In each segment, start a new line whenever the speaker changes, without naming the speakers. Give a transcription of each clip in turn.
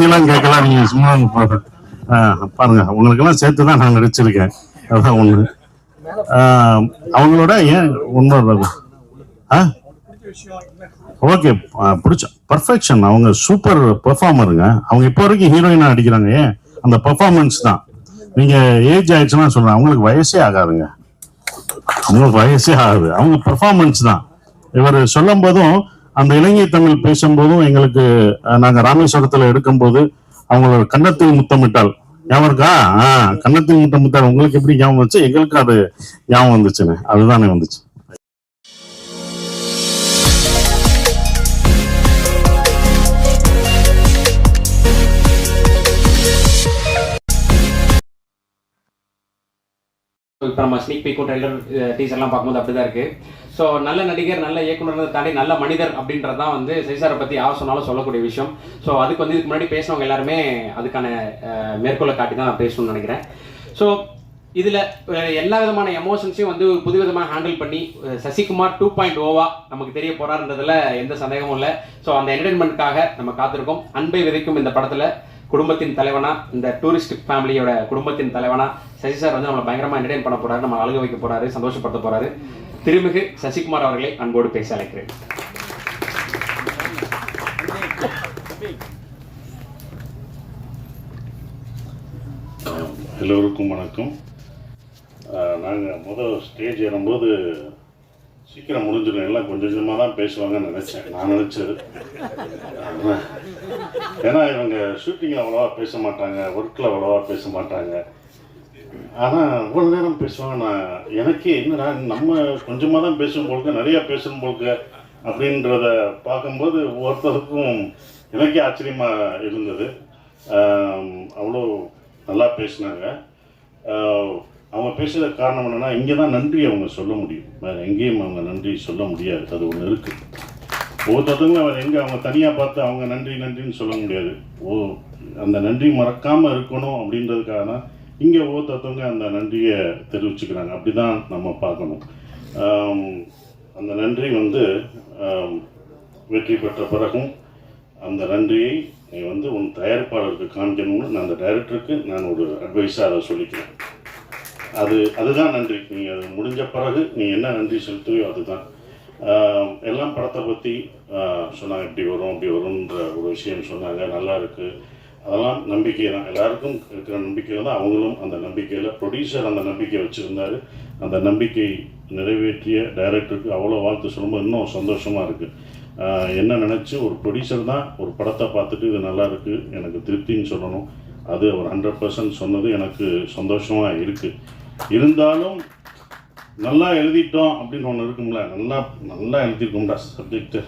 பத்தியெல்லாம் கேட்கலாம் நீங்க சும்மா பா- ஆ, பாருங்க உங்களுக்கெல்லாம் சேர்த்து தான் நான் நடிச்சிருக்கேன். அதான் ஒண்ணு. அவங்களோட ஏன் உண்மை ஆ? ஓகே பிடிச்ச பர்ஃபெக்ஷன் அவங்க சூப்பர் பெர்ஃபார்மருங்க அவங்க இப்போ வரைக்கும் ஹீரோயினாக அடிக்கிறாங்க ஏன்? அந்த பெர்ஃபார்மன்ஸ் தான். நீங்கள் ஏஜ் ஆயிடுச்சுன்னா சொல்கிறேன் அவங்களுக்கு வயசே ஆகாதுங்க. அவங்களுக்கு வயசே ஆகுது. அவங்க பெர்ஃபார்மன்ஸ் தான். இவர் சொல்லும் போதும் அந்த இலங்கை தமிழ் பேசும்போதும் எங்களுக்கு நாங்கள் நாங்க ராமேஸ்வரத்துல எடுக்கும்போது அவங்களோட கன்னத்தில் முத்தமிட்டால். ஞாபகம் இருக்கா? ஆ கன்னத்தில் முத்தமிட்டால் உங்களுக்கு எப்படி ஞாபகம் வந்துச்சு? எங்களுக்கு அது ஞாபகம் வந்துச்சுன்னு அதுதானே வந்துச்சு.
இப்போ நம்ம ஸ்னீக் பீக்கும் ட்ரெய்லர் டீசர்லாம் பார்க்கும்போது அப்படி தான் இருக்குது ஸோ நல்ல நடிகர் நல்ல இயக்குனர்னு தாண்டி நல்ல மனிதர் அப்படின்றது தான் வந்து சைசாரை பற்றி யார் சொன்னாலும் சொல்லக்கூடிய விஷயம். ஸோ அதுக்கு வந்து இதுக்கு முன்னாடி பேசினவங்க எல்லாருமே அதுக்கான மேற்கோளை காட்டி தான் நான் பேசணும்னு நினைக்கிறேன். ஸோ இதில் எல்லா விதமான எமோஷன்ஸையும் வந்து புது விதமாக ஹேண்டில் பண்ணி சசிகுமார் டூ பாயிண்ட் ஓவா நமக்கு தெரிய போகிறாருன்றதில் எந்த சந்தேகமும் இல்லை. ஸோ அந்த என்டர்டைன்மெண்ட்காக நம்ம காத்திருக்கோம். அன்பை விதைக்கும் இந்த படத்தில். குடும்பத்தின் தலைவனா இந்த டூரிஸ்ட் ஃபேமிலியோட குடும்பத்தின் தலைவனா சசி சார் வந்து நம்மளை பயங்கரமா என்டர்டைன் பண்ண போறாரு நம்ம அழுக வைக்க போறாரு சந்தோஷப்படுத்த போறாரு. திருமிகு சசிகுமார் அவர்களை அன்போடு பேச அழைக்கிறேன்.
எல்லோருக்கும் வணக்கம். நாங்கள் முதல் ஸ்டேஜ் ஏறும்போது சீக்கிரம் முடிஞ்சிடும். எல்லாம் கொஞ்சம் கொஞ்சமாக தான் பேசுவாங்கன்னு நினச்சேன். நான் நினச்சது. ஏன்னா இவங்க ஷூட்டிங்கில் அவ்வளோவா பேச மாட்டாங்க. ஒர்க்கில் அவ்வளோவா பேச மாட்டாங்க. ஆனால் இவ்வளோ நேரம் பேசுவாங்க நான் எனக்கே என்னடா நம்ம கொஞ்சமாக தான் பேசும் போலுக்கு நிறையா பேசணும் போலுக்கு அப்படின்றத பார்க்கும்போது ஒவ்வொருத்தருக்கும் எனக்கே ஆச்சரியமாக இருந்தது. அவ்வளோ நல்லா பேசினாங்க. அவங்க பேசுகிற காரணம் என்னென்னா இங்கே தான் நன்றி அவங்க சொல்ல முடியும். வேறு எங்கேயும் அவங்க நன்றி சொல்ல முடியாது. அது ஒன்று இருக்குது ஒவ்வொருத்தருக்கும் அவர் எங்கே அவங்க தனியாக பார்த்து அவங்க நன்றி நன்றின்னு சொல்ல முடியாது. ஓ அந்த நன்றி மறக்காமல் இருக்கணும் அப்படின்றதுக்காக தான் இங்கே ஒவ்வொருத்தவங்க அந்த நன்றியை தெரிவிச்சுக்கிறாங்க. அப்படி தான் நம்ம பார்க்கணும். அந்த நன்றி வந்து வெற்றி பெற்ற பிறகும் அந்த நன்றியை நீ வந்து உன் தயாரிப்பாளருக்கு காமிக்கணும்னு நான் அந்த டைரக்டருக்கு நான் ஒரு அட்வைஸாக அதை சொல்லிக்கிறேன். அது அதுதான் நன்றி. நீங்கள் அது முடிஞ்ச பிறகு நீ என்ன நன்றி செலுத்துவியோ அதுதான். எல்லாம் படத்தை பற்றி சொன்னாங்க இப்படி வரும் இப்படி வரும்ன்ற ஒரு விஷயம் சொன்னாங்க. நல்லா இருக்கு. அதெல்லாம் நம்பிக்கை தான். எல்லாருக்கும் இருக்கிற நம்பிக்கையில் தான் அவங்களும் அந்த நம்பிக்கையில் ப்ரொடியூசர் அந்த நம்பிக்கையை வச்சுருந்தாரு. அந்த நம்பிக்கை நிறைவேற்றிய டைரக்டருக்கு அவ்வளோ வாழ்த்து சொல்லும்போது இன்னும் சந்தோஷமாக இருக்குது என்ன நினச்சி ஒரு ப்ரொடியூசர் தான் ஒரு படத்தை பார்த்துட்டு இது நல்லா இருக்குது எனக்கு திருப்தின்னு சொல்லணும். அது ஒரு ஹண்ட்ரட் பர்சன்ட் சொன்னது எனக்கு சந்தோஷமாக இருக்குது இருந்தாலும் நல்லா எழுதிட்டோம் அப்படின்னு ஒன்று இருக்கும்ல. நல்லா நல்லா எழுதிருக்கோம்டா சப்ஜெக்ட்டு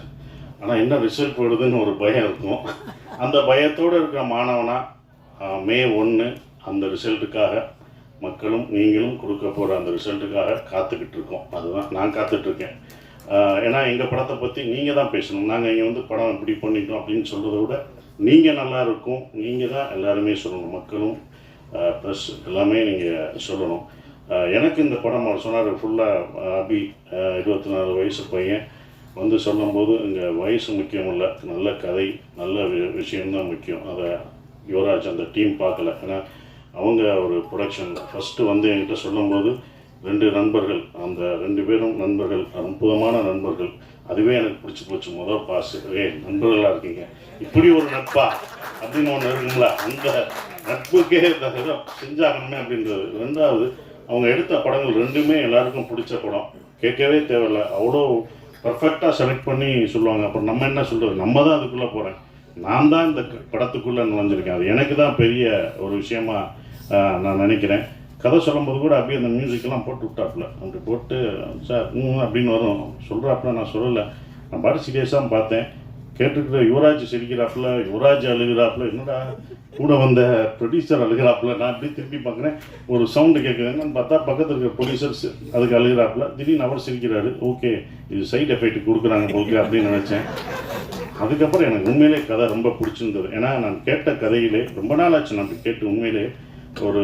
ஆனால் என்ன ரிசல்ட் வருதுன்னு ஒரு பயம் இருக்கும். அந்த பயத்தோடு இருக்கிற மாணவனாக மே ஒன்று அந்த ரிசல்ட்டுக்காக மக்களும் நீங்களும் கொடுக்க போகிற அந்த ரிசல்ட்டுக்காக காத்துக்கிட்டு இருக்கோம். அதுதான் நான் காத்துட்ருக்கேன். ஏன்னா எங்கள் படத்தை பற்றி நீங்கள் தான் பேசணும். நாங்கள் இங்கே வந்து படம் இப்படி பண்ணிட்டோம் அப்படின்னு சொல்கிறத விட நீங்கள் நல்லா இருக்கும். நீங்கள் தான் எல்லாருமே சொல்லணும். மக்களும் ப்ளஸ் எல்லாமே நீங்கள் சொல்லணும். எனக்கு இந்த படம் அவர் சொன்னார் ஃபுல்லாக அபி இருபத்தி நாலு வயசு பையன். வந்து சொல்லும்போது இங்கே வயசு முக்கியம் இல்லை. நல்ல கதை நல்ல வி- விஷயம்தான் முக்கியம். அதை யுவராஜ் அந்த டீம் பார்க்கல. ஏன்னா அவங்க ஒரு ப்ரொடக்ஷன் ஃபஸ்ட்டு வந்து என்கிட்ட சொல்லும்போது ரெண்டு நண்பர்கள் அந்த ரெண்டு பேரும் நண்பர்கள் அற்புதமான நண்பர்கள். அதுவே எனக்கு பிடிச்சி போச்சு. முதல் பாஸ் ஏ நண்பர்களாக இருக்கீங்க. இப்படி ஒரு நட்பா? அப்படின்னு ஒன்று இருக்குங்களா அந்த நட்புக்கே செஞ்சாகணுமே அப்படின்றது. ரெண்டாவது அவங்க எடுத்த படங்கள் ரெண்டுமே எல்லாருக்கும் பிடிச்ச படம். கேட்கவே தேவையில்ல. அவ்வளோ பர்ஃபெக்டாக செலக்ட் பண்ணி சொல்லுவாங்க. அப்புறம் நம்ம என்ன சொல்கிறது நம்ம தான் அதுக்குள்ளே போகிறேன் நான் தான் இந்த படத்துக்குள்ளே நுழைஞ்சிருக்கேன். அது எனக்கு தான் பெரிய ஒரு விஷயமா நான் நினைக்கிறேன். கதை சொல்லும்போது கூட அப்படியே அந்த மியூசிக்கெல்லாம் போட்டு விட்டாப்புல. அப்படி போட்டு சார் ம் அப்படின்னு வரும். சொல்கிறாப்புல நான் சொல்லலை. நான் பாட்டு சீரியஸாக பார்த்தேன். கேட்டுக்கிற யுவராஜ் சிரிக்கிறாப்புல யுவராஜ் அழுகிறாப்புல என்னடா? கூட வந்த ப்ரொடியூசர் அழுகிறாப்புல. நான் அப்படி திரும்பி பார்க்குறேன். ஒரு சவுண்டு கேட்குது பார்த்தா பக்கத்தில் இருக்கிற ப்ரொடியூசர்ஸ் அதுக்கு அழுகிறாப்புல. திடீர்னு அவர் சிரிக்கிறாரு. ஓகே இது சைடு எஃபெக்ட் கொடுக்குறாங்க போக்கு அப்படின்னு நினச்சேன். அதுக்கப்புறம் எனக்கு உண்மையிலே கதை ரொம்ப பிடிச்சிருந்தது. ஏன்னா நான் கேட்ட கதையிலே ரொம்ப நாள் ஆச்சு நான் கேட்டு உண்மையிலே ஒரு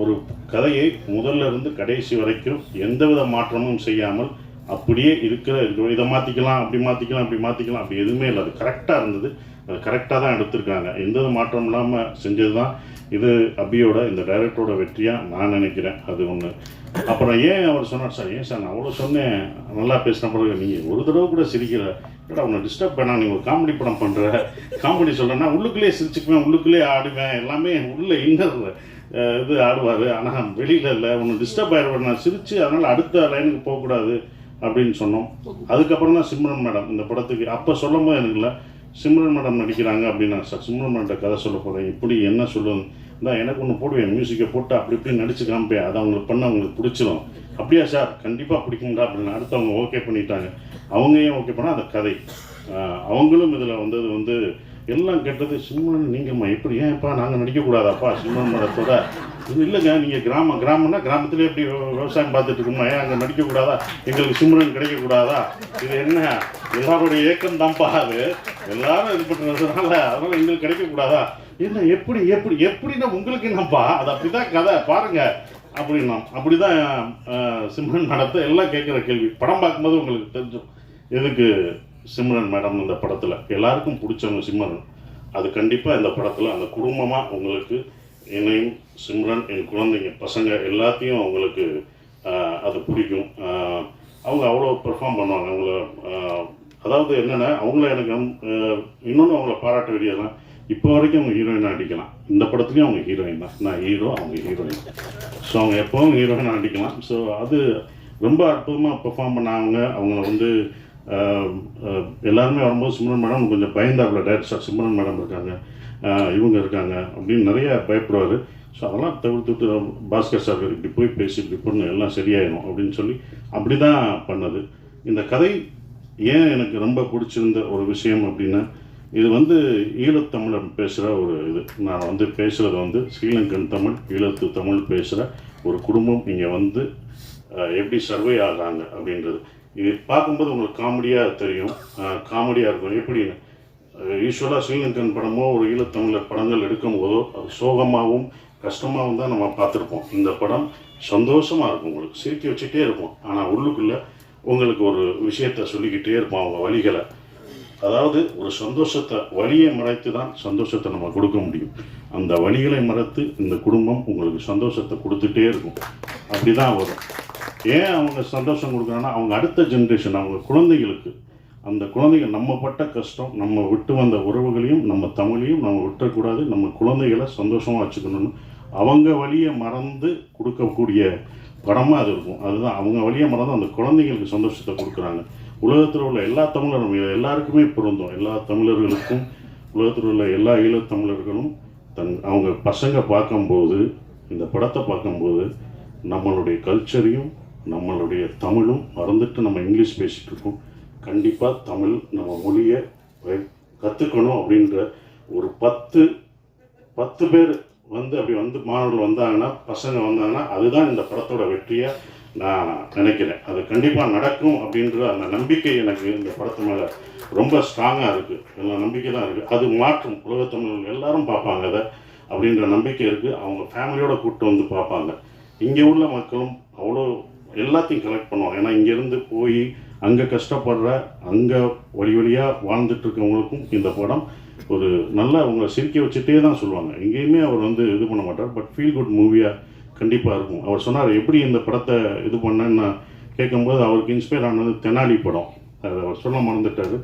ஒரு கதையை முதல்ல இருந்து கடைசி வரைக்கும் எந்தவித மாற்றமும் செய்யாமல் அப்படியே இருக்கிற இதை மாற்றிக்கலாம் அப்படி மாற்றிக்கலாம் அப்படி மாற்றிக்கலாம் அப்படி எதுவுமே இல்லை. அது கரெக்டாக இருந்தது. கரெக்டாக தான் எடுத்திருக்காங்க. எந்த மாற்றம் இல்லாமல் செஞ்சது தான் இது அபியோட இந்த டைரக்டரோட வெற்றியாக நான் நினைக்கிறேன். அது ஒன்று அப்புறம் ஏன் அவர் சொன்னார் சார் ஏன் சார் நான் அவ்வளோ சொன்னேன். நல்லா பேசின பிறகு நீங்கள் ஒரு தடவை கூட சிரிக்கல. ஏடா உன்னை டிஸ்டர்ப் பண்ணா நீ ஒரு காமெடி படம் பண்ணுற காமெடி சொல்கிறேன்னா உள்ளுக்குள்ளே சிரிச்சுக்குவேன் உள்ளுக்குள்ளே ஆடுவேன். எல்லாமே உள்ள இன்னர் இது ஆடுவார். ஆனால் வெளியில் இல்லை. ஒன்று டிஸ்டர்ப் ஆயிடுவார் நான் சிரித்து அதனால் அடுத்த லைனுக்கு போகக்கூடாது. அப்படின்னு சொன்னோம். அதுக்கப்புறம் தான் சிம்ரன் மேடம் இந்த படத்துக்கு. அப்போ சொல்லும் போது எனக்கு இல்லை. சிம்ரன் மேடம் நடிக்கிறாங்க அப்படின்னா சார் சிம்ரன் மேடம் கதை சொல்ல போகிறேன் இப்படி என்ன சொல்லுங்க இல்லை எனக்கு ஒன்று போடுவேன் மியூசிக்கை போட்டு அப்படி இப்படி நடிச்சு காமிப்பேன் அதை அவங்களுக்கு பண்ண அவங்களுக்கு பிடிச்சிரும். அப்படியா சார்? கண்டிப்பாக பிடிக்கும்டா அப்படின்னு அடுத்து அவங்க ஓகே பண்ணிட்டாங்க. அவங்க ஏன் ஓகே பண்ணால் அந்த கதை. அவங்களும் இதில் வந்தது வந்து எல்லாம் கெட்டது சிம்மன் நீங்கம்மா எப்படி? ஏன்ப்பா நாங்கள் நடிக்கக்கூடாதாப்பா? சிம்மன் மதத்தோட இது இல்லைங்க நீங்கள் கிராமம் கிராமம்னா கிராமத்திலே எப்படி விவசாயம் பார்த்துட்டு இருக்கோம்னா ஏன் அங்கே நடிக்கக்கூடாதா? எங்களுக்கு சிம்ரன் கிடைக்கக்கூடாதா? இது என்ன? எல்லாருடைய ஏக்கம் தான்ப்பா அது. எல்லாரும் இது பண்ணுறதுனால அதனால எங்களுக்கு கிடைக்கக்கூடாதா? என்ன எப்படி எப்படி எப்படின்னா உங்களுக்கு என்னப்பா? அது அப்படிதான் கதை. பாருங்க. அப்படின்னா அப்படிதான் அஹ், சிம்ரன் நடத்த எல்லாம் கேட்குற கேள்வி. படம் பார்க்கும்போது உங்களுக்கு தெரிஞ்சும் எதுக்கு சிம்ரன் மேடம் இந்த படத்தில். எல்லாருக்கும் பிடிச்சவங்க சிம்ரன். அது கண்டிப்பாக இந்த படத்தில் அந்த குடும்பமாக உங்களுக்கு என்னையும் சிம்ரன் என் குழந்தைங்க பசங்க எல்லாத்தையும் அவங்களுக்கு அது பிடிக்கும். அவங்க அவ்வளோ பெர்ஃபார்ம் பண்ணுவாங்க. அவங்கள அதாவது என்னென்னா அவங்கள எனக்கு இன்னொன்று அவங்கள பாராட்ட வேண்டியதுலாம் இப்போ வரைக்கும் அவங்க ஹீரோயினாக அடிக்கலாம் இந்த படத்துலையும் அவங்க ஹீரோயின் தான். நான் ஹீரோ அவங்க ஹீரோயின் ஸோ அவங்க எப்போவும் ஹீரோயினாக அடிக்கலாம் ஸோ அது ரொம்ப அற்புதமாக பெர்ஃபார்ம் பண்ணாங்க. அவங்கள வந்து எல்லாருமே வரும்போது சிம்ரன் மேடம் கொஞ்சம் பயந்தாப்பில் டேரக்டர் சிம்ரன் மேடம் இருக்காங்க. இவங்க இருக்காங்க அப்படின்னு நிறைய பயப்படுவார். ஸோ அதெல்லாம் தவிர்த்துட்டு பாஸ்கர் சார் இப்படி போய் பேசி இப்படி பண்ணு எல்லாம் சரியாயிடும் அப்படின்னு சொல்லி அப்படி தான் பண்ணது. இந்த கதை ஏன் எனக்கு ரொம்ப பிடிச்சிருந்த ஒரு விஷயம் அப்படின்னா இது வந்து ஈழத்தமிழம் பேசுகிற ஒரு இது. நான் வந்து பேசுகிறது வந்து ஸ்ரீலங்கன் தமிழ் ஈழத்து தமிழ் பேசுகிற ஒரு குடும்பம் இங்கே வந்து எப்படி சர்வே ஆகிறாங்க அப்படின்றது. இது பார்க்கும்போது உங்களுக்கு காமெடியாக தெரியும். காமெடியாக இருக்கும். எப்படின்னு யூஸ்வலாக ஸ்ரீலங்கன் படமோ ஒரு ஈழத்தமிழர் படங்கள் எடுக்கும் போதோ அது சோகமாகவும் கஷ்டமாகவும் தான் நம்ம பார்த்துருப்போம். இந்த படம் சந்தோஷமாக இருக்கும். உங்களுக்கு சிரிக்க வச்சுட்டே இருப்போம். ஆனால் உள்ளுக்குள்ளே உங்களுக்கு ஒரு விஷயத்த சொல்லிக்கிட்டே இருப்போம் அவங்க வழிகளை. அதாவது ஒரு சந்தோஷத்தை வழியை மறைத்து தான் சந்தோஷத்தை நம்ம கொடுக்க முடியும். அந்த வழிகளை மறைத்து இந்த குடும்பம் உங்களுக்கு சந்தோஷத்தை கொடுத்துட்டே இருக்கும். அப்படி தான் வரும். ஏன் அவங்க சந்தோஷம் கொடுக்குறாங்கன்னா அவங்க அடுத்த ஜென்ரேஷன் அவங்க குழந்தைகளுக்கு. அந்த குழந்தைகள் நம்ம பட்ட கஷ்டம் நம்ம விட்டு வந்த உறவுகளையும் நம்ம தமிழையும் நம்ம விட்டுறக்கூடாது நம்ம குழந்தைகளை சந்தோஷமாக வச்சுக்கணும்னு அவங்க வழியை மறந்து கொடுக்கக்கூடிய படமாக அது இருக்கும். அதுதான் அவங்க வழியை மறந்து அந்த குழந்தைங்களுக்கு சந்தோஷத்தை கொடுக்குறாங்க. உலகத்தில் உள்ள எல்லா தமிழரும் எல்லாருக்குமே பொருந்தும். எல்லா தமிழர்களுக்கும் உலகத்தில் உள்ள எல்லா ஈழத்தமிழர்களும் தன் அவங்க பசங்க பார்க்கும்போது இந்த படத்தை பார்க்கும்போது நம்மளுடைய கல்ச்சரையும் நம்மளுடைய தமிழும் மறந்துட்டு நம்ம இங்கிலீஷ் பேசிகிட்டு இருக்கோம் கண்டிப்பாக தமிழ் நம்ம மொழியை கற்றுக்கணும் அப்படின்ற ஒரு பத்து பத்து பேர் வந்து அப்படி வந்து மாணவர்கள் வந்தாங்கன்னா பசங்க வந்தாங்கன்னா அதுதான் இந்த படத்தோட வெற்றியை நான் நினைக்கிறேன். அது கண்டிப்பாக நடக்கும் அப்படின்ற அந்த நம்பிக்கை எனக்கு இந்த படத்து மேலே ரொம்ப ஸ்ட்ராங்காக இருக்குது எல்லா நம்பிக்கை தான் இருக்குது அது மாற்றும். உலகத்தமிழர்கள் எல்லாரும் பார்ப்பாங்க அதை அப்படின்ற நம்பிக்கை இருக்குது அவங்க ஃபேமிலியோட கூப்பிட்டு வந்து பார்ப்பாங்க. இங்கே உள்ள மக்களும் அவ்வளோ எல்லாத்தையும் கலெக்ட் பண்ணுவாங்க. ஏன்னா இங்கேருந்து போய் அங்கே கஷ்டப்படுற அங்கே வழி வழியாக வாழ்ந்துட்டுருக்கவங்களுக்கும் இந்த படம் ஒரு நல்ல அவங்கள சிரிக்க வச்சுட்டே தான் சொல்லுவாங்க. எங்கேயுமே அவர் வந்து இது பண்ண மாட்டார். பட் ஃபீல் குட் மூவியாக கண்டிப்பாக இருக்கும். அவர் சொன்னார் எப்படி இந்த படத்தை இது பண்ணேன்னு நான் கேட்கும்போது அவருக்கு இன்ஸ்பயர் ஆனது தெனாலி படம். அதை அவர் சொல்ல மறந்துட்டார்.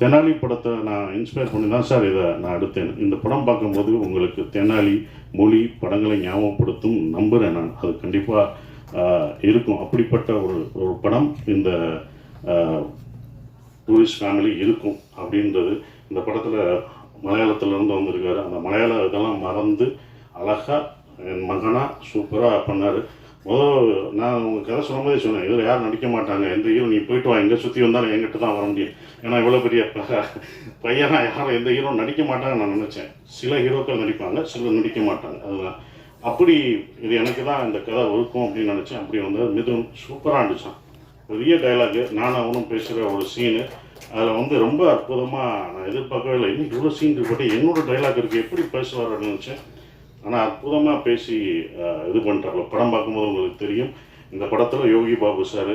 தெனாலி படத்தை நான் இன்ஸ்பயர் பண்ணி தான் சார் இதை நான் எடுத்தேன். இந்த படம் பார்க்கும்போது உங்களுக்கு தெனாலி மொழி படங்களை ஞாபகப்படுத்தும் நம்புகிறேன் நான். அது கண்டிப்பாக இருக்கும். அப்படிப்பட்ட ஒரு ஒரு படம் இந்த டூரிஸ்ட் ஃபேமிலி இருக்கும் அப்படின்றது. இந்த படத்தில் மலையாளத்திலேருந்து வந்திருக்காரு. அந்த மலையாள இதெல்லாம் மறந்து அழகாக என் மகனாக சூப்பராக பண்ணார். முதல் நான் உங்கள் கதை சொல்லும்போதே சொன்னேன் இதில் யாரும் நடிக்க மாட்டாங்க. எந்த ஹீரோ நீ போயிட்டு வா. எங்கே சுற்றி வந்தாலும் எங்கிட்ட தான் வர முடியும். ஏன்னா இவ்வளோ பெரிய பையனாக யாரும் எந்த ஹீரோ நடிக்க மாட்டாங்கன்னு நான் நினச்சேன். சில ஹீரோக்கள் நடிப்பாங்க சிலர் நடிக்க மாட்டாங்க. அதுதான். அப்படி இது எனக்கு தான் இந்த கதை இருக்கும் அப்படின்னு நினச்சேன் அப்படி வந்து மிதுன் சூப்பராக இருந்துச்சான் பெரிய டைலாகு நான் அவனும் பேசுகிற ஒரு சீனு அதில் வந்து ரொம்ப அற்புதமாக நான் எதிர்பார்க்கவே இல்லை. இன்னும் இவ்வளோ சீன் இருக்கட்டும் என்னோடய டைலாக் இருக்குது எப்படி பேசுவார்னு நினச்சேன். ஆனால் அற்புதமாக பேசி இது பண்ணுறாங்க படம் பார்க்கும்போது உங்களுக்கு தெரியும். இந்த படத்தில் யோகி பாபு சார்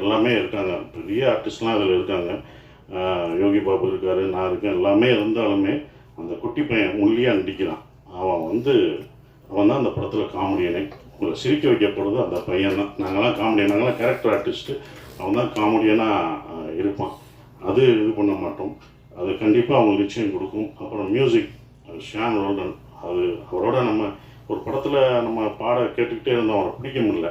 எல்லாமே இருக்காங்க. பெரிய ஆர்டிஸ்ட்லாம் அதில் இருக்காங்க. யோகி பாபு இருக்கார் நான் இருக்கேன். எல்லாமே இருந்தாலுமே அந்த குட்டி பையன் ஒல்லியாக நடிக்கிறான். அவன் வந்து அவன் தான் அந்த படத்தில் காமெடியனை உங்களை சிரிக்க வைக்கப்படுறது அந்த பையன் தான் நாங்களாம் காமெடியன் நாங்களாம் கேரக்டர் ஆர்டிஸ்ட்டு அவன் தான் காமெடியனாக இருப்பான். அது இது பண்ண மாட்டோம். அது கண்டிப்பாக அவங்க நிச்சயம் கொடுக்கும். அப்புறம் மியூசிக் ஷியான் ரோல்டன் அது அவரோட நம்ம ஒரு படத்தில் நம்ம பாட கேட்டுக்கிட்டே இருந்தோம். அவரை பிடிக்க முடியல.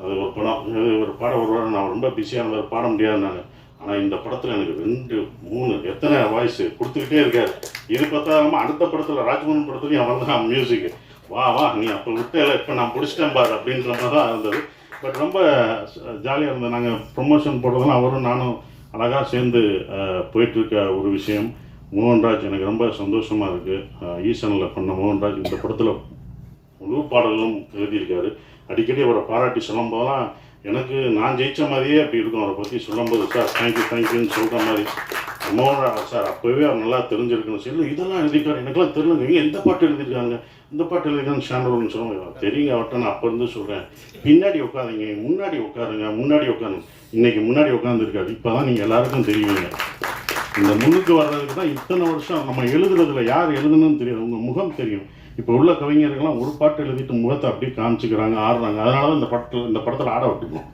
அது ஒரு படம் ஒரு பாட ஒரு நான் ரொம்ப பிஸியாக இருந்தார் பாட முடியாது நான் ஆனால் இந்த படத்தில் எனக்கு ரெண்டு மூணு எத்தனை வாய்ஸ் கொடுத்துக்கிட்டே இருக்காரு. இது பார்த்தாலும் அடுத்த படத்தில் ராஜ்மோகன் படத்துலையும் அவன் தான் மியூசிக்கு வா வா நீ அப்போ விட்டல இப்போ நான் பிடிச்சிட்டேன் பார் அப்படின்ற மாதிரி தான் இருந்தது. பட் ரொம்ப ஜாலியாக இருந்தது. நாங்கள் ப்ரொமோஷன் போடுறதுலாம் அவரும் நானும் அழகாக சேர்ந்து போயிட்டுருக்க ஒரு விஷயம். மோகன்ராஜ் எனக்கு ரொம்ப சந்தோஷமாக இருக்குது ஈசனில் பண்ண மோகன்ராஜ் இந்த படத்தில் முழு பாடல்களும் எழுதியிருக்காரு. அடிக்கடி அவரை பாராட்டி சொல்லும் போதெல்லாம் எனக்கு நான் ஜெயிச்ச மாதிரியே அப்படி இருக்கும். அவரை பற்றி சொல்லும்போது சார் தேங்க்யூ தேங்க்யூன்னு சொல்கிற மாதிரி. மோகன்ராஜ் சார் அப்போவே அவர் நல்லா தெரிஞ்சிருக்கணும் சொல்லி இதெல்லாம் எழுதியிருக்காரு. எனக்கெல்லாம் தெரிஞ்சு எந்த பாட்டு எழுதியிருக்காங்க? இந்த பாட்டு எழுதியிருக்காங்க ஷாண்டோன்னு சொல்லுவாங்க தெரியுங்க அவர்கிட்ட நான் அப்போ இருந்து சொல்கிறேன் பின்னாடி உட்காருங்க முன்னாடி உட்காருங்க முன்னாடி உட்காருங்க. இன்னைக்கு முன்னாடி உட்காந்துருக்காரு இப்போ தான் நீங்கள் எல்லாருக்கும் தெரியுங்க இந்த முன்னுக்கு வர்றதுக்கு தான் இத்தனை வருஷம் நம்ம எழுதுறதுல யார் எழுதுனதுன்னு தெரியாது. உங்கள் முகம் தெரியும். இப்போ உள்ள கவிஞர்கள்லாம் ஒரு பாட்டு எழுதிட்டு முகத்தை அப்படியே காமிச்சுக்கிறாங்க ஆடுறாங்க. அதனால தான் இந்த படத்தில் இந்த படத்தில் ஆட விட்டுக்கணும்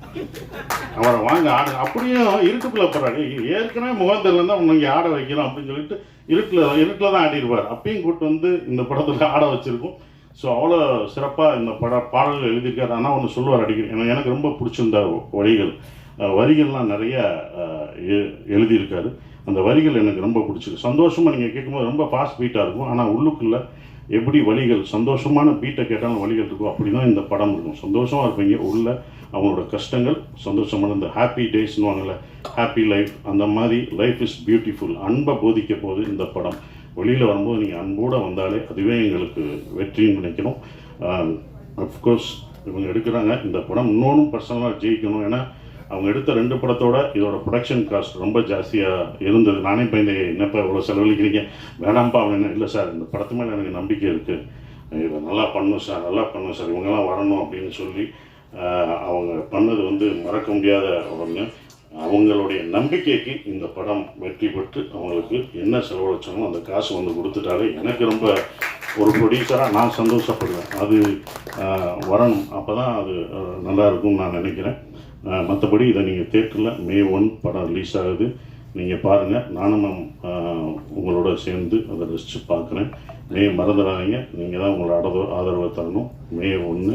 அவரை வாங்க ஆடு அப்படியும் இருட்டுக்குள்ள போறாரு. ஏற்கனவே முகம் தெரியல தான் இங்கே ஆட வைக்கிறோம் அப்படின்னு சொல்லிட்டு இருட்டில் இருட்டில் தான் ஆடிடுவார் அப்பயும் கூட்டு வந்து இந்த படத்தில் ஆட வச்சுருக்கோம். ஸோ அவ்வளோ சிறப்பாக இந்த பட பாடல்கள் எழுதியிருக்காரு. ஆனால் ஒன்று சொல்லுவார் அடிக்கடி. எனக்கு எனக்கு ரொம்ப பிடிச்சிருந்த வரிகள். வரிகள்லாம் நிறைய எ- எழுதியிருக்காரு. அந்த வரிகள் எனக்கு ரொம்ப பிடிச்சிருக்கு. சந்தோஷமாக நீங்கள் கேட்கும்போது ரொம்ப ஃபாஸ்ட் பீட்டாக இருக்கும். ஆனால் உள்ளுக்குள்ளே எப்படி வழிகள் சந்தோஷமான பீட்டை கேட்டாலும் வழிகள் இருக்கும் அப்படி தான் இந்த படம் இருக்கும். சந்தோஷமாக இருப்பீங்க. உள்ள அவங்களோட கஷ்டங்கள் சந்தோஷமான இந்த ஹாப்பி டேஸ்னு வாங்கல ஹாப்பி லைஃப் அந்த மாதிரி லைஃப் இஸ் பியூட்டிஃபுல் அன்பை போதிக்க போது இந்த படம். வெளியில் வரும்போது நீங்கள் அன்போடு வந்தாலே அதுவே எங்களுக்கு வெற்றின்னு நினைக்கிறோம். அஃப்கோர்ஸ் இவங்க எடுக்கிறாங்க. இந்த படம் இன்னொன்றும் பர்சனலாக ஜெயிக்கணும். ஏன்னா அவங்க எடுத்த ரெண்டு படத்தோட இதோட ப்ரொடக்ஷன் காஸ்ட் ரொம்ப ஜாஸ்தியாக இருந்தது. நானே இப்போ இந்த என்னப்பா இவ்வளோ செலவழிக்கிறீங்க? வேணாம்ப்பா அப்படின்னு இல்லை சார் இந்த படத்து மேலே எனக்கு நம்பிக்கை இருக்குது இதை நல்லா பண்ணும் சார் நல்லா பண்ணும் சார் இவங்கெல்லாம் வரணும் அப்படின்னு சொல்லி அவங்க பண்ணது வந்து மறக்க முடியாத ஒன்று அவங்களுடைய நம்பிக்கைக்கு இந்த படம் வெற்றி பெற்று அவங்களுக்கு என்ன செலவழிச்சாலும் அந்த காசு வந்து கொடுத்துட்டாலே எனக்கு ரொம்ப ஒரு ப்ரொடியூசராக நான் சந்தோஷப்படுவேன். அது வரணும். அப்போ தான் அது நல்லா இருக்கும்னு நான் நினைக்கிறேன். மற்றபடி இதை நீங்கள் தேட்டரில் மே ஒன் படம் ரிலீஸ் ஆகுது. நீங்கள் பாருங்கள் நானும் உங்களோட சேர்ந்து அதை ரசித்து பார்க்குறேன். மே மறந்துடாதீங்க. நீங்கள் தான் உங்களோட ஆதரவு ஆதரவை தரணும். மே ஒன்று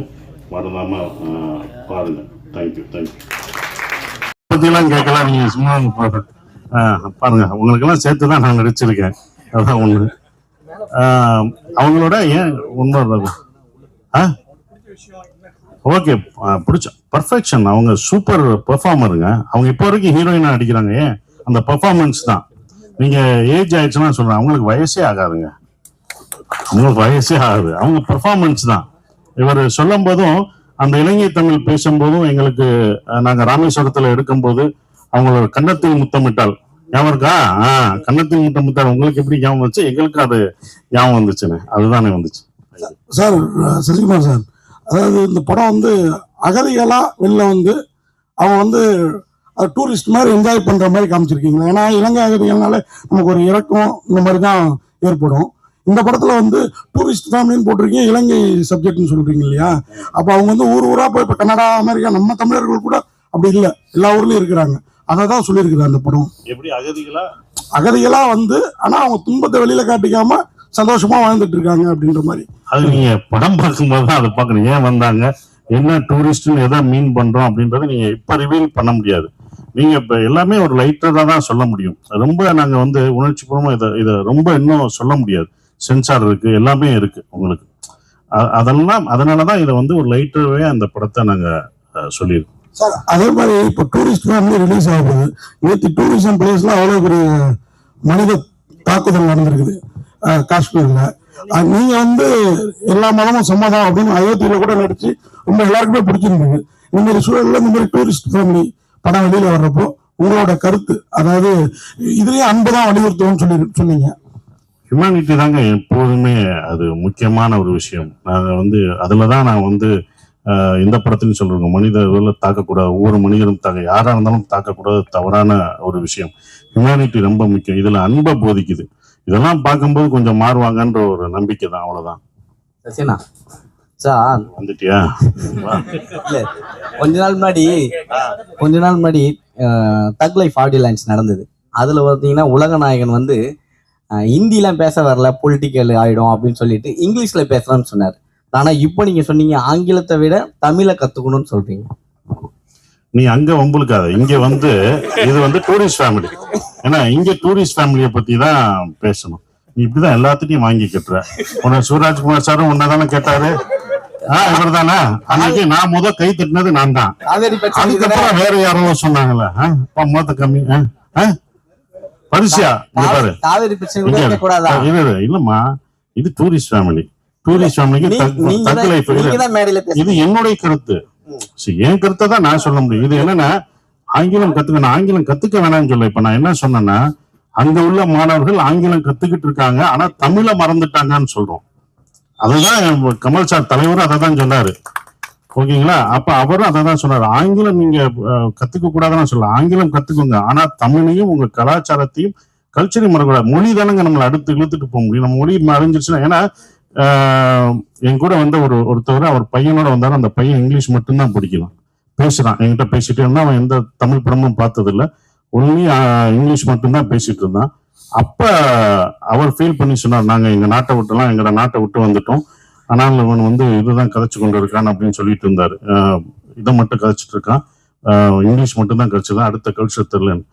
மறந்தாமல் பாருங்கள் தேங்க்யூ தேங்க்யூ பற்றிலாம் கேட்கலாம். நீங்கள் சும்மா பாருங்க. உங்களுக்கெல்லாம் சேர்த்து தான் நான் நடிச்சிருக்கேன். அதான் ஒன்று அவங்களோட ஏன் உண்மை ஆ? ஓகே. பிடிச்சோம் பர்ஃபெக்ஷன் அவங்க சூப்பர் பெர்ஃபார்மருங்க அவங்க இப்போ வரைக்கும் ஹீரோயினாக அடிக்கிறாங்க ஏன்? அந்த பெர்ஃபார்மன்ஸ் தான். நீங்கள் ஏஜ் ஆயிடுச்சுன்னா சொல்கிறேன் அவங்களுக்கு வயசே ஆகாதுங்க. அவங்களுக்கு வயசே ஆகுது. அவங்க பெர்ஃபார்மன்ஸ் தான். இவர் சொல்லும் போதும் அந்த இலங்கை தமிழ் பேசும்போதும் எங்களுக்கு நாங்கள் ராமேஸ்வரத்தில் எடுக்கும்போது அவங்களோட கன்னத்தில் முத்தமிட்டால். ஞாபகம் இருக்கா? ஆ கன்னத்தில் முத்தமிட்டால் உங்களுக்கு எப்படி ஞாபகம் வந்துச்சு? எங்களுக்கு அது ஞாபகம் வந்துச்சுன்னு அதுதானே வந்துச்சு.
Sir Sasikumar sir. அதாவது இந்த படம் வந்து அகதிகளாக வெளில வந்து அவங்க வந்து டூரிஸ்ட் மாதிரி என்ஜாய் பண்ணுற மாதிரி காமிச்சிருக்கீங்க ஏன்னா இலங்கை அகதிகள்னால நமக்கு ஒரு இறக்கம் இந்த மாதிரி தான் ஏற்படும். இந்த படத்தில் வந்து டூரிஸ்ட் ஃபேமிலின்னு போட்டிருக்கீங்க இலங்கை சப்ஜெக்ட்னு சொல்றீங்க இல்லையா? அப்போ அவங்க வந்து ஊர் ஊராக போய் இப்போ கனடா அமெரிக்கா நம்ம தமிழர்கள் கூட அப்படி இல்லை. எல்லா ஊர்லேயும் இருக்கிறாங்க. அதை தான் சொல்லியிருக்குது அந்த படம்.
எப்படி அகதிகளா?
அகதிகளாக வந்து ஆனால் அவங்க துன்பத்தை வெளியில் காட்டிக்காம சந்தோஷமா வாழ்ந்துட்டு இருக்காங்க அப்படின்ற மாதிரி.
அது நீங்க படம் பார்க்கும்போது தான் அதை பார்க்கணும். ஏன் வந்தாங்க? என்ன டூரிஸ்ட்னு எதை மீன் பண்றோம் அப்படின்றத நீங்க இப்ப ரிவீல் பண்ண முடியாது. நீங்க இப்ப எல்லாமே ஒரு லைட்டர் தான் சொல்ல முடியும். ரொம்ப நாங்க வந்து உணர்ச்சி பூர்வமா இதை இதை ரொம்ப இன்னும் சொல்ல முடியாது. சென்சார் இருக்கு எல்லாமே இருக்கு உங்களுக்கு. அ- அதெல்லாம் அதனாலதான் இதை வந்து ஒரு லைட்டராகவே அந்த படத்தை நாங்க சொல்லியிருக்கோம்.
சார் அதே மாதிரி இப்போ டூரிஸ்ட் ஃபேமிலி ரிலீஸ் ஆகுது நேற்று டூரிசம் பிளேஸ்லாம் அவ்வளோ பெரிய மனித தாக்குதல் நடந்திருக்குது. காஷ்மீரில் காஷ்மீர்ல. நீங்க வந்து எல்லா மதமும் சம்மதம் அப்படின்னு அயோத்தியில கூட நடிச்சு ரொம்ப எல்லாருக்குமே பிடிச்சிருந்தது. இந்த மாதிரி சூழல்ல இந்த மாதிரி டூரிஸ்ட் ஃபேமிலி படம் வெளியில வர்றப்போ உங்களோட கருத்து அதாவது இதுலயே அன்பு தான் வலியுறுத்துவோம்னு சொல்லி சொன்னீங்க.
ஹியூமனிட்டி தாங்க எப்போதுமே அது முக்கியமான ஒரு விஷயம். நாங்கள் வந்து அதில் தான் நான் வந்து இந்த படத்துலையும் சொல்றாங்க. மனிதர்களை தாக்கக்கூடாது. ஒவ்வொரு மனிதரும் தாக்க யாரா இருந்தாலும் தாக்கக்கூடாது. தவறான ஒரு விஷயம். ஹியூமனிட்டி ரொம்ப முக்கியம். இதுல அன்பை போதிக்குது. இதெல்லாம் பார்க்கும்போது கொஞ்சம் மாறுவாங்கன்ற ஒரு நம்பிக்கை தான் அவ்வளவுதான்.
சசினா சார்
வந்துட்டியா.
இல்ல கொஞ்ச நாள் முன்னாடி கொஞ்ச நாள் முன்னாடி தக் லைஃப் ஆடியோ லான்ச் நடந்தது. அதுல பார்த்தீங்கன்னா உலக நாயகன் வந்து ஹிந்திலாம் பேச வரல பொலிட்டிக்கல் ஆயிடும் அப்படின்னு சொல்லிட்டு இங்கிலீஷ்ல பேசலாம்னு சொன்னார். ஆனா இப்போ நீங்க சொன்னீங்க ஆங்கிலத்தை விட தமிழை கத்துக்கணும்னு சொல்றீங்க.
நீ அங்க வம்புலுக்காத இங்க வந்து இது வந்து டூரிஸ்ட் ஃபேமிலி ஏன்னா இங்க டூரிஸ்ட் ஃபேமிலியை பத்தி தான் பேசணும். நீ இப்படிதான் எல்லாத்துட்டையும் வாங்கி கட்டுற. உன்னை சிவராஜ்குமார் சாரும் உன்னதானே கேட்டாரு? ஆஹ் இவர் தானே? அன்னைக்கு நான் முத கை தட்டினது நான் தான். அதுக்கப்புறம் வேற யாரோ அப்பா மொத்த கம்மி. பரிசியா பாரு. இரு, இல்லம்மா. இது டூரிஸ்ட் ஃபேமிலி டூரிஸ்ட் ஃபேமிலிக்கு இது என்னுடைய கருத்து. என் கருத்தை தான் நான் சொல்ல முடியும். இது என்னன்னா ஆங்கிலம் கத்துக்கணும் ஆங்கிலம் கத்துக்க வேணாம்னு சொல்ல இப்ப நான் என்ன சொன்னேன்னா அங்க உள்ள மாணவர்கள் ஆங்கிலம் கத்துக்கிட்டு இருக்காங்க ஆனா தமிழை மறந்துட்டாங்கன்னு சொல்றோம். அதுதான் கமல் சார் தலைவரும் அதை தான் சொன்னாரு. ஓகேங்களா? அப்ப அவரும் அதை தான் சொன்னாரு. ஆங்கிலம் நீங்க கத்துக்க கூடாதுன்னு சொல்லலாம் ஆங்கிலம் கத்துக்கோங்க. ஆனா தமிழையும் உங்க கலாச்சாரத்தையும் கல்ச்சரையும் மறக்கூடாது மொழி தானங்க நம்மளை அடுத்து இழுத்துட்டு போக முடியும். நம்ம மொழி மறைஞ்சிருச்சுன்னா ஏன்னா என் கூட வந்து ஒரு ஒருத்தவர் அவர் பையனோட வந்தாரு. அந்த பையன் இங்கிலீஷ் மட்டும்தான் பிடிக்கலாம் பேசுறான். என்கிட்ட பேசிட்டே இருந்தா அவன் எந்த தமிழ் படமும் பார்த்ததில்ல. ஒன்லி இங்கிலீஷ் மட்டும்தான் பேசிட்டு இருந்தான். அப்ப அவர் ஃபீல் பண்ணி சொன்னார் நாங்க எங்க நாட்டை விட்டுலாம். எங்களோட நாட்டை விட்டு வந்துட்டோம். ஆனால் இவன் வந்து இதுதான் கதைச்சு கொண்டு இருக்கான் அப்படின்னு சொல்லிட்டு இருந்தாரு. இதை மட்டும் கதைச்சிட்டு இருக்கான். இங்கிலீஷ் மட்டும்தான் கதைச்சதான் அடுத்த கல்ச்சர் தெரியலன்னு.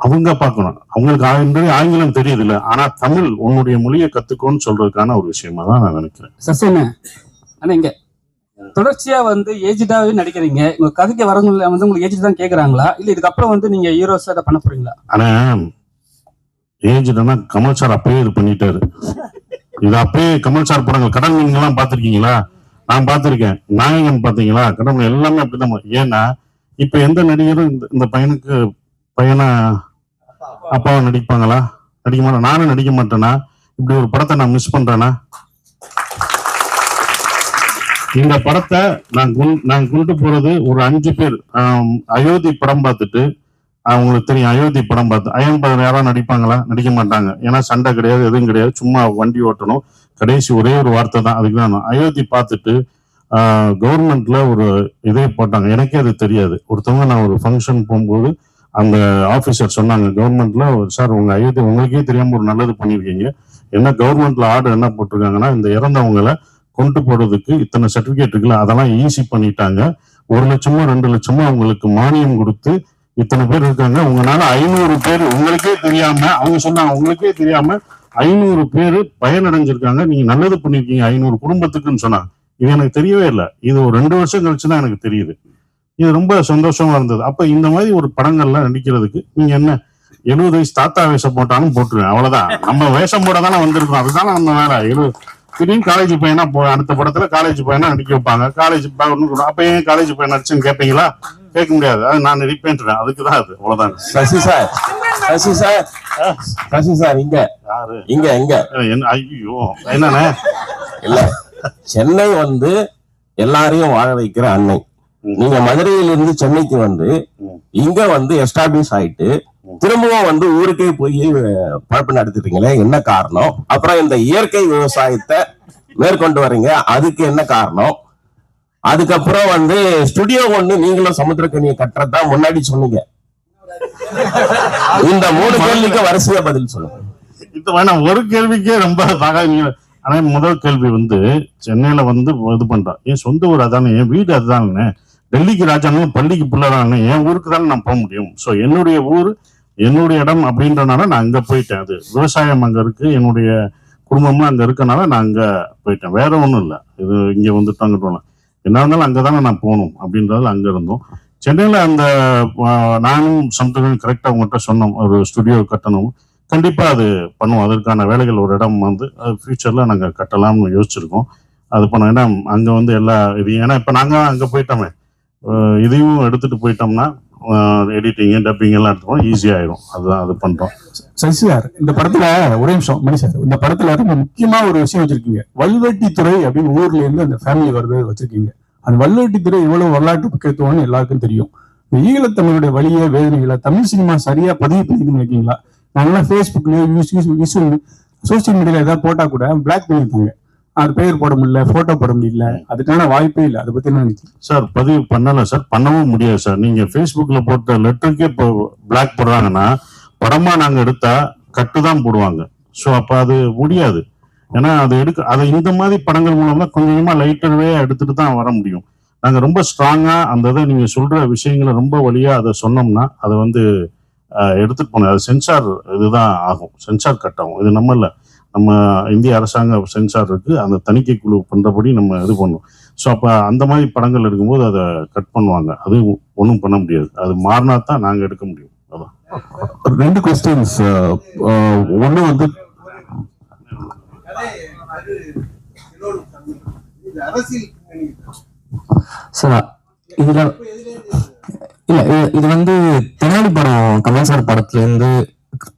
அவங்க பார்க்கணும். அவங்களுக்கு ஆங்கிலம் ஆங்கிலம் தெரியுது இல்ல ஆனா தமிழ் உன்னுடைய மொழியை கத்துக்கோன்னு சொல்றதுக்கான ஒரு விஷயமா தான் நான் நினைக்கிறேன்.
சசின ஆனா இங்க. தொடர்ச்சியா வந்து ஏஜ்டாவே நடிக்கிறீங்க. உங்க கதைக்கு வரவங்க வந்து உங்களுக்கு ஏஜ் தான் கேக்குறாங்களா? இல்ல இதுக்கப்புறம் வந்து நீங்க ஹீரோஸ் அதை பண்ண போறீங்களா?
ஆனா ஏஜ்னா கமல் சார் அப்பயே இது பண்ணிட்டாரு. இது அப்பயே கமல் சார் படங்கள் மீன்கள் எல்லாம் பாத்திருக்கீங்களா நான் பார்த்திருக்கேன். நாயகன் பாத்தீங்களா கடல் மீன் எல்லாமே அப்படிதான். ஏன்னா இப்ப எந்த நடிகரும் இந்த பையனுக்கு பையனை அப்பாவை நடிப்பாங்களா? நடிக்க மாட்டேன். நானும் நடிக்க மாட்டேனா? இப்படி ஒரு படத்தை நான் மிஸ் பண்றேனா? இந்த படத்தை நான் கொண்டு நான் கொண்டு போறது ஒரு அஞ்சு பேர். அயோத்தி படம் பார்த்துட்டு அவங்களுக்கு தெரியும் அயோத்தி படம் பார்த்து அயன் படம் நடிப்பாங்களா? நடிக்க மாட்டாங்க. ஏன்னா சண்டை கிடையாது எதுவும் கிடையாது. சும்மா வண்டி ஓட்டணும். கடைசி ஒரே ஒரு வார்த்தை தான். அதுக்கு தான் அயோத்தி பார்த்துட்டு கவர்மெண்ட்ல ஒரு இதே போட்டாங்க. எனக்கே அது தெரியாது. ஒருத்தவங்க நான் ஒரு ஃபங்க்ஷன் போகும்போது அந்த ஆபீசர் சொன்னாங்க கவர்மெண்ட்ல சார் உங்க அயோத்தி உங்களுக்கே தெரியாம ஒரு நல்லது பண்ணிருக்கீங்க என்ன கவர்மெண்ட்ல ஆர்டர் என்ன போட்டிருக்காங்கன்னா இந்த இறந்தவங்களை கொண்டு போறதுக்கு இத்தனை சர்டிபிகேட் இருக்குல்ல அதெல்லாம் ஈஸி பண்ணிட்டாங்க. ஒரு லட்சமோ ரெண்டு லட்சமோ அவங்களுக்கு மானியம் கொடுத்து இத்தனை பேர் இருக்காங்க. உங்களால ஐநூறு பேர் உங்களுக்கே தெரியாம அவங்க சொன்னாங்க உங்களுக்கே தெரியாம ஐநூறு பேர் பயனடைஞ்சிருக்காங்க. நீங்க நல்லது பண்ணிருக்கீங்க ஐநூறு குடும்பத்துக்குன்னு சொன்னாங்க. இது எனக்கு தெரியவே இல்லை. இது ஒரு ரெண்டு வருஷம் கழிச்சு தான் எனக்கு தெரியுது. இது ரொம்ப சந்தோஷமா இருந்தது. அப்ப இந்த மாதிரி ஒரு படங்கள்லாம் நடிக்கிறதுக்கு நீங்க என்ன எழுபது வயசு தாத்தா வேஷம் போட்டாலும் போட்டுருவேன் அவ்வளவுதான். நம்ம வேஷம் போட தானே வந்திருக்கோம். அதுதானே நம்ம வேலை. எழுபது திடீர்னு காலேஜ் பையனா போ அடுத்த படத்துல காலேஜ் பையனா நடிக்க வைப்பாங்க. காலேஜ் அப்ப ஏன் காலேஜ் பையன் நடிச்சுன்னு கேட்பீங்களா கேட்க முடியாது. அது நான் நடிப்பேன்றேன். அதுக்கு தான் அது. அவ்வளவுதான்.
Sasi sir. Sasi sir. Sasi sir இங்க.
யாரு?
இங்க இங்க.
என்ன ஐயோ என்னண்ணே?
இல்ல. சென்னை வந்து எல்லாரையும் வாழ வைக்கிற அன்னை. நீங்க மதுரையில இருந்து சென்னைக்கு வந்து இங்க வந்து எஸ்டாப்ளிஷ் ஆயிட்டு திரும்பவும் வந்து ஊருக்கே போய் பழப்பு நடத்திட்டீங்களே என்ன காரணம்? அப்புறம் இந்த இயற்கை விவசாயத்தை மேற்கொண்டு வர்றீங்க அதுக்கு என்ன காரணம்? அதுக்கப்புறம் வந்து ஸ்டுடியோ ஒண்ணு நீங்களும் சமுத்திரக்கனியை கட்டுறதா முன்னாடி சொன்னீங்க. இந்த மூணு கேள்விக்கு வரிசையா பதில் சொல்லுங்க.
இது வேணாம் ஒரு கேள்விக்கே ரொம்ப ஆனா முதல் கேள்வி வந்து சென்னையில வந்து இது பண்றான் என் சொந்த ஊர் அதானே என் வீடு அதுதானே டெல்லிக்கு ராஜானும் பள்ளிக்கு பிள்ளைறாங்க என் ஊருக்கு தானே நான் போக முடியும். ஸோ என்னுடைய ஊர் என்னுடைய இடம் அப்படின்றனால நான் அங்கே போயிட்டேன். அது விவசாயம் அங்கே இருக்கு. என்னுடைய குடும்பமும் அங்கே இருக்கனால நான் அங்கே போயிட்டேன். வேற ஒன்றும் இல்லை. இது இங்கே வந்துட்டு அங்கிட்டு என்ன இருந்தாலும் அங்கதானே நான் போகணும் அப்படின்றதுல அங்கே இருந்தோம். சென்னையில் அந்த நானும் சம்திங் கரெக்டாக அவங்ககிட்ட சொன்னோம். ஒரு ஸ்டுடியோ கட்டணும். கண்டிப்பாக அது பண்ணுவோம். அதற்கான வேலைகள் ஒரு இடம் வந்து அது நாங்கள் கட்டலாம்னு யோசிச்சிருக்கோம். அது பண்ணோம் ஏன்னா அங்கே வந்து எல்லா இது ஏன்னா இப்போ நாங்கள் அங்கே போயிட்டோமே. இதையும் எடுத்துட்டு போயிட்டோம்னா எடிட்டிங் டப்பிங் எல்லாம் எடுத்துக்கோம் ஈஸி அதுதான் அது பண்றோம்.
சசி சார் இந்த படத்துல ஒரே நிமிஷம் மணி சார். இந்த படத்துல ரொம்ப முக்கியமா ஒரு விஷயம் வச்சிருக்கீங்க. வல்வெட்டி துறை அப்படின்னு ஊர்ல இருந்து அந்த ஃபேமிலி வருது வச்சிருக்கீங்க. அந்த வல்லுவட்டி துறை வரலாற்று முக்கியத்துவம்னு எல்லாருக்கும் தெரியும். இந்த ஈழத்தமிழுடைய வழிய வேதனைகளை தமிழ் சினிமா சரியா பதிவு பண்ணிக்கணும்னு நினைக்கிறீங்களா? நாங்களாம் ஃபேஸ்புக்லயோ சோசியல் மீடியால ஏதாவது போட்டா கூட பிளாக் பண்ணிருக்காங்க அது பேர் போட முடியல போட்டோ போட முடியல. அதுக்கான வாய்ப்பே இல்லை. அதை பத்தி என்ன
சார் பதிவு பண்ணல சார். பண்ணவும் முடியாது சார். நீங்க Facebookல போட்ட லெட்டருக்கே இப்போ பிளாக் போடுறாங்கன்னா படமா நாங்க எடுத்தா கட்டு தான் போடுவாங்க. ஸோ அப்ப அது முடியாது. ஏன்னா அது எடுக்க அதை இந்த மாதிரி படங்கள் மூலம் தான் கொஞ்சம் கொஞ்சமா லைட்டர்வே எடுத்துட்டு தான் வர முடியும். நாங்க ரொம்ப ஸ்ட்ராங்கா அந்த இதை நீங்க சொல்ற விஷயங்களை ரொம்ப வழியா அதை சொன்னோம்னா அதை வந்து எடுத்துகிட்டு எடுத்துட்டு போனோம் அது சென்சார் இதுதான் ஆகும். சென்சார் கட் ஆகும். இது நம்ம இல்லை. நம்ம இந்திய அரசாங்க சென்சார் இருக்கு. அந்த தணிக்கை குழு பண்றபடி நம்ம இது பண்ணும் ஸோ அப்போ அந்த மாதிரி படங்கள் எடுக்கும்போது அதை கட் பண்ணுவாங்க. அது ஒன்றும் பண்ண முடியாது. அது மாறினா தான் நாங்கள் எடுக்க முடியும். அதான்.
ரெண்டு கொஸ்டின்ஸ் ஒண்ணு வந்து
சார் இதுல இல்ல இது- இது வந்து தெனாலி படம் கமல் சார் படத்துல இருந்து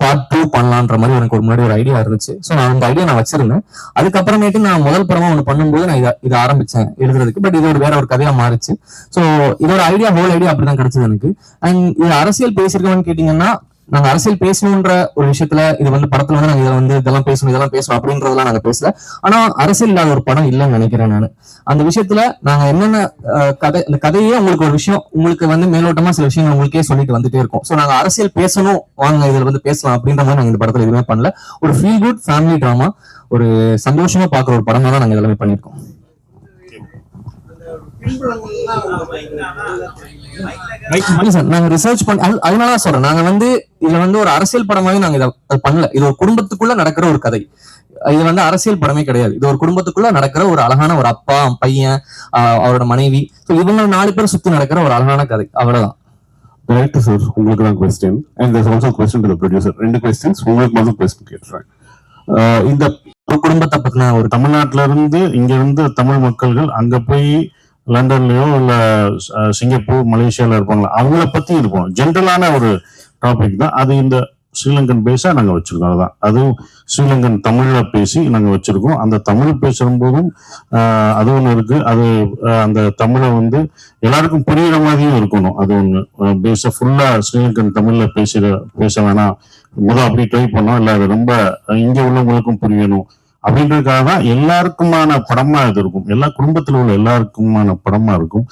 பார்ட் டூ பண்ணலான்ற மாதிரி எனக்கு ஒரு முன்னாடி ஒரு ஐடியா இருந்துச்சு. ஸோ நான் அந்த ஐடியா நான் வச்சிருந்தேன். அதுக்கப்புறமேட்டு நான் முதல் படமா ஒன்று பண்ணும்போது நான் இதை இதை ஆரம்பிச்சேன் எழுதுறதுக்கு. பட் இது ஒரு வேற ஒரு கதையா மாறிச்சு. ஸோ இதோட ஐடியா ஹோல் ஐடியா அப்படிதான் கிடைச்சது எனக்கு. அண்ட் இது அரசியல் பேசியிருக்கோம்னு கேட்டீங்கன்னா நாங்க அரசியல் பேசணுன்ற ஒரு விஷயத்துல இது வந்து படத்துல வந்து நாங்க இதை வந்து இதெல்லாம் பேசணும் இதெல்லாம் பேசணும் அப்படின்றதெல்லாம் நாங்க பேசல. ஆனா அரசியல் இல்லாத ஒரு படம் இல்லைன்னு நினைக்கிறேன் நான். அந்த விஷயத்துல நாங்க என்னென்ன கதை இந்த கதையே உங்களுக்கு ஒரு விஷயம் உங்களுக்கு வந்து மேலோட்டமா சில விஷயங்கள் உங்களுக்கே சொல்லிட்டு வந்துட்டே இருக்கும். சோ நாங்க அரசியல் பேசணும் வாங்க இதுல வந்து பேசலாம் அப்படின்ற மாதிரி நாங்க இந்த படத்துல எதுவுமே பண்ணல. ஒரு ஃபீல் குட் ஃபேமிலி டிராமா ஒரு சந்தோஷமா பாக்குற ஒரு படமா தான் நாங்க எல்லாமே பண்ணிருக்கோம் சார் நாங்க ரிசர்ச் பண்ண அதனால தான் சொல்றேன். நாங்க வந்து இதுல வந்து ஒரு அரசியல் படமாவே நாங்க இதை பண்ணல. இது ஒரு குடும்பத்துக்குள்ள நடக்கிற ஒரு கதை. இது வந்து அரசியல் படமே கிடையாது. இது ஒரு குடும்பத்துக்குள்ள நடக்கிற ஒரு அழகான ஒரு அப்பா பையன் அவரோட மனைவி. இவங்க நாலு பேர் சுத்தி நடக்கிற ஒரு அழகான கதை. அவ்வளவுதான்.
டைரக்டர் சார் உங்களுக்கு தான் question and there's also question to producer ரெண்டு கொஸ்டின்ஸ் உங்களுக்கு மட்டும் கொஸ்டின் கேட்டுறேன். இந்த
ஒரு குடும்பத்தை பத்தின ஒரு
தமிழ்நாட்டுல இருந்து இங்க இருந்து தமிழ் மக்கள்கள் அங்க போய் லண்டன்லயோ இல்ல சிங்கப்பூர் மலேசியால இருப்பாங்களா? அவங்கள பத்தி இருப்போம் ஜென்ரலான ஒரு டாபிக் தான். அது இந்த ஸ்ரீலங்கன் பேஸா நாங்க வச்சிருக்கோம். அதுதான் அதுவும் ஸ்ரீலங்கன் தமிழ்ல பேசி நாங்க வச்சிருக்கோம். அந்த தமிழ் பேசுற போதும் அது ஒண்ணு இருக்கு. அது அந்த தமிழை வந்து எல்லாருக்கும் புரியுற மாதிரியும் இருக்கணும். அது ஒண்ணு. பேச ஃபுல்லா ஸ்ரீலங்கன் தமிழ்ல பேசுற பேச வேணாம். முதல் அப்படி ட்ரை பண்ணோம். இல்ல அது ரொம்ப இங்க உள்ளவங்களுக்கும் புரியணும். அப்படின்றதுக்காக தான் எல்லாருக்குமான படமா இது இருக்கும். எல்லா குடும்பத்துல உள்ள எல்லாருக்குமான படமா இருக்கும்.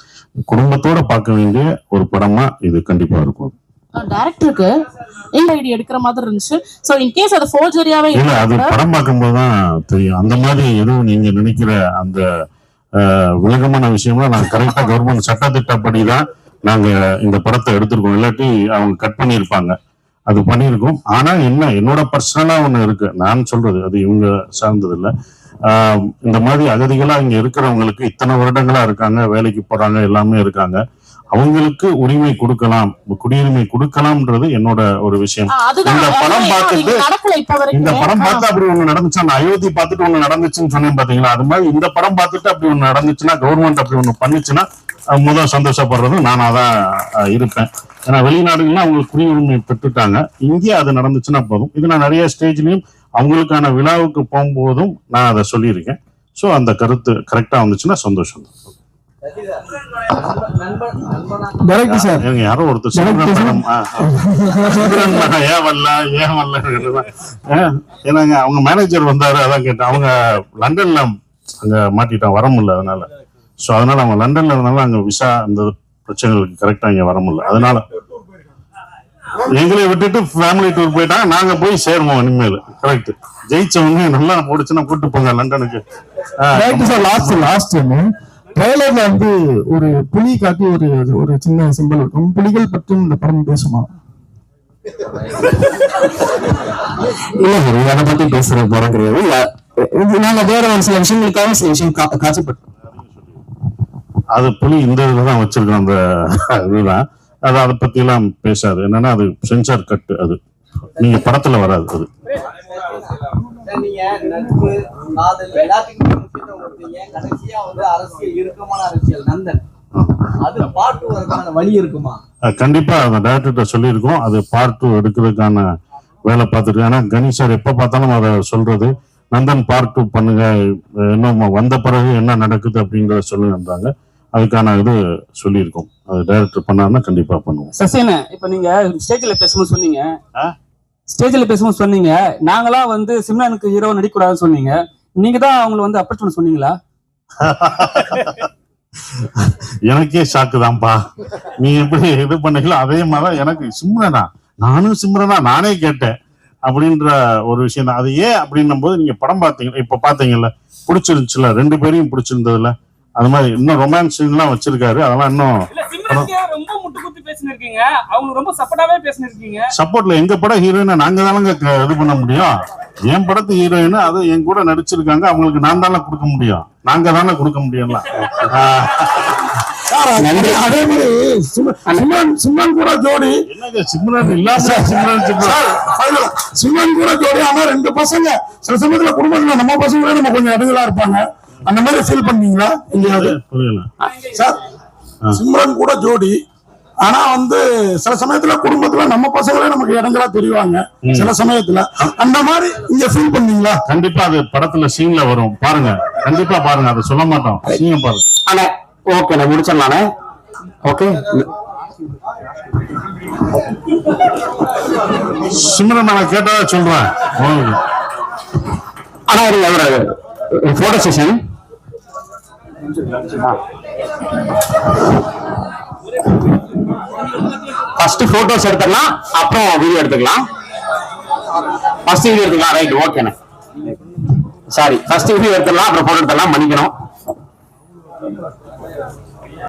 குடும்பத்தோட பார்க்க வேண்டிய ஒரு படமா இது கண்டிப்பா இருக்கும்.
டேரக்டருக்கு எங்க ஐடி எடுக்கிற மாதிரி இருந்துச்சு. சோ இன் கேஸ் அது ஃபோர்ஜரியாவே
இல்ல அது படம் பார்க்கும்போது தான் தெரியும். அந்த மாதிரி எதுவும் நீங்க நினைக்கிற அந்த அஹ், விளக்கமான விஷயம்லாம் நாங்க கரெக்டா கவர்மெண்ட் சட்டத்திட்டப்படி தான் நாங்க இந்த படத்தை எடுத்திருக்கோம். இல்லாட்டி அவங்க கட் பண்ணியிருப்பாங்க. அது பண்ணியிருக்கோம். ஆனா என்ன என்னோட பர்சனலா ஒண்ணு இருக்கு. நான் சொல்றது அது இவங்க சார்ந்தது இல்ல. ஆஹ், இந்த மாதிரி அகதிகளா இங்க இருக்கிறவங்களுக்கு இத்தனை வருடங்களா இருக்காங்க வேலைக்கு போறாங்க எல்லாமே இருக்காங்க. அவங்களுக்கு உரிமை கொடுக்கலாம் குடியுரிமை கொடுக்கலாம்ன்றது என்னோட ஒரு விஷயம். இந்த படம் பார்த்துட்டு இந்த படம் பார்த்து அப்படி ஒண்ணு நடந்துச்சா? நான் அயோத்தி பார்த்துட்டு ஒண்ணு நடந்துச்சுன்னு சொன்னேன் பாத்தீங்களா? அது மாதிரி இந்த படம் பார்த்துட்டு அப்படி ஒண்ணு நடந்துச்சுன்னா கவர்மெண்ட் அப்படி ஒண்ணு பண்ணுச்சுன்னா முதல் சந்தோஷப்படுறது நானா தான் இருப்பேன். ஏன்னா வெளிநாடுகள்லாம் அவங்களுக்கு குடியுரிமை பெற்றுட்டாங்க. இங்கே அது நடந்துச்சுன்னா போதும். இது நான் நிறைய ஸ்டேஜ்லயும் அவங்களுக்கான விழாவுக்கு போகும்போதும் நான் அதை சொல்லியிருக்கேன். ஸோ அந்த கருத்து கரெக்டா வந்துச்சுன்னா சந்தோஷம். ஏங்க, யாரோ ஒருத்தர் மேடம் ஏன் வரல ஏன் வரல ஏன்னாங்க அவங்க மேனேஜர் வந்தாரு அதான் கேட்டேன். அவங்க லண்டன்ல அங்க மாட்டிட்டான் வர முடியல அதனால. சோ அதனால அவங்க லண்டன்ல இருந்தாலும் அங்க விசா அந்த பிரச்சனைகளுக்கு கரெக்டா இங்க வர முடியல. அதனால எங்களை விட்டுட்டு ஃபேமிலி டூர் போயிட்டாங்க. நாங்க போய் சேருவோம் இனிமேல். கரெக்ட் ஜெயிச்சவங்க நல்லா போடுச்சுன்னா கூட்டு போங்க லண்டனுக்கு.
லாஸ்ட் லாஸ்ட் ட்ரெய்லர்ல வந்து ஒரு புலி காட்டி ஒரு ஒரு சின்ன சிம்பிள் இருக்கும் புலிகள் பற்றும் இந்த படம் பேசுமா?
இல்ல சார் அதை பத்தி பேசுற படம் கிடையாது. நாங்க வேற ஒரு சில விஷயங்களுக்காக சில விஷயம் காட்சிப்பட்டோம்
அது புலி இந்த இதுல தான் வச்சிருக்கோம் அந்த இதுதான். அது அதை எல்லாம் பேசாது. என்னன்னா அது சென்சார் கட்டு அது. நீங்க படத்துல வராது அது. கண்டிப்பா அந்த டேரக்டர்கிட்ட சொல்லியிருக்கோம். அது பார்ட் டூ எடுக்கிறதுக்கான வேலை பார்த்துட்டு ஏன்னா கணேஷ் சார் எப்ப பார்த்தாலும் அதை சொல்றது நந்தன் பார்ட் டூ பண்ணுங்க. இன்னும் வந்த பிறகு என்ன நடக்குது அப்படிங்கறத சொல்லுங்கன்றாங்க. அதுக்கான இது சொல்லியிருக்கோம். அது டைரக்டர் பண்ணாருன்னா கண்டிப்பா பண்ணுவோம்.
சசியன இப்ப நீங்க ஸ்டேஜ்ல பேசும்போது சொன்னீங்க.
ஆ?
ஸ்டேஜ்ல பேசும்போது சொன்னீங்க. நாங்களா வந்து சிம்ரனுக்கு ஹீரோ நடிக்க கூடாதுன்னு சொன்னீங்க. நீங்க தான் அவங்களை வந்து அப்ரோச் பண்ண சொன்னீங்களா?
எனக்கே ஷாக்கு தான்ப்பா. நீ எப்படி இது பண்ணீங்களோ அதே மாதிரி எனக்கு சிம்ரனா. நானும் சிம்ரனா நானே கேட்டேன். அப்படின்ற ஒரு விஷயம் தான். அது ஏன் அப்படின்னும் போது நீங்க படம் பார்த்தீங்க இப்ப பாத்தீங்கல்ல பிடிச்சிருந்துச்சுல ரெண்டு பேரையும் பிடிச்சிருந்ததுல அது மாதிரி இன்னும் ரொமான்ஸ் எல்லாம் வச்சிருக்காரு. அதெல்லாம் இன்னும்
ரொம்ப முட்டு குத்தி பேசினிருக்கீங்க. அவங்க ரொம்ப சப்போர்ட்டாவே பேசினிருக்கீங்க.
சப்போர்ட்ல எங்க படம் ஹீரோயினை நாங்க தானங்க இது பண்ண முடியும்? என் படத்து ஹீரோயின் அது என் கூட நடிச்சிருக்காங்க. அவங்களுக்கு நான் தானே கொடுக்க முடியும்? நாங்க தானே கொடுக்க முடியும்ல?
அதே மாதிரி சிம- சிம்ரன் சிம்ரன் கூட ஜோடி.
சிம்ரன் இல்லாம சிம்ரன் சிம்ரன்?
கூட ஜோடி ஆனா ரெண்டு பசங்க. சில சமயத்துல குடும்பத்துல நம்ம பசங்களே நம்ம கொஞ்சம் இடைஞ்சலா இருப்பாங்க. அந்த மாதிரி ஃபீல் பண்ணீங்களா? எங்கேயாவது? சார் சிம்ரன் கூட ஜோடி. ஆனா வந்து சில சமயத்துல குடும்பத்துல நம்ம பசங்களே நமக்கு இடைஞ்சலா தெரிவாங்க. சில சமயத்துல. அந்த மாதிரி இங்க ஃபீல் பண்ணீங்களா?
கண்டிப்பா அது படத்துல சீன்ல வரும். பாருங்க. கண்டிப்பா பாருங்க. அதை சொல்ல மாட்டோம். சீன் பாருங்க.
அண்ணே ஓகே நான் முடிச்சிடலாண்ணே ஓகே
சிம்ரன் நான் கேட்டதா சொல்றேன்.
இருங்க ஒரு போட்டோ செஷன் ஃபர்ஸ்ட் போட்டோஸ் எடுத்துக்கலாம் அப்புறம் வீடியோ எடுத்துக்கலாம். ஃபர்ஸ்ட் வீடியோ எடுத்துக்கலாம் ரைட் ஓகேண்ணே சாரி ஃபர்ஸ்ட் வீடியோ எடுத்துடலாம் அப்புறம் போட்டோ எடுத்துடலாம் மன்னிக்கணும்.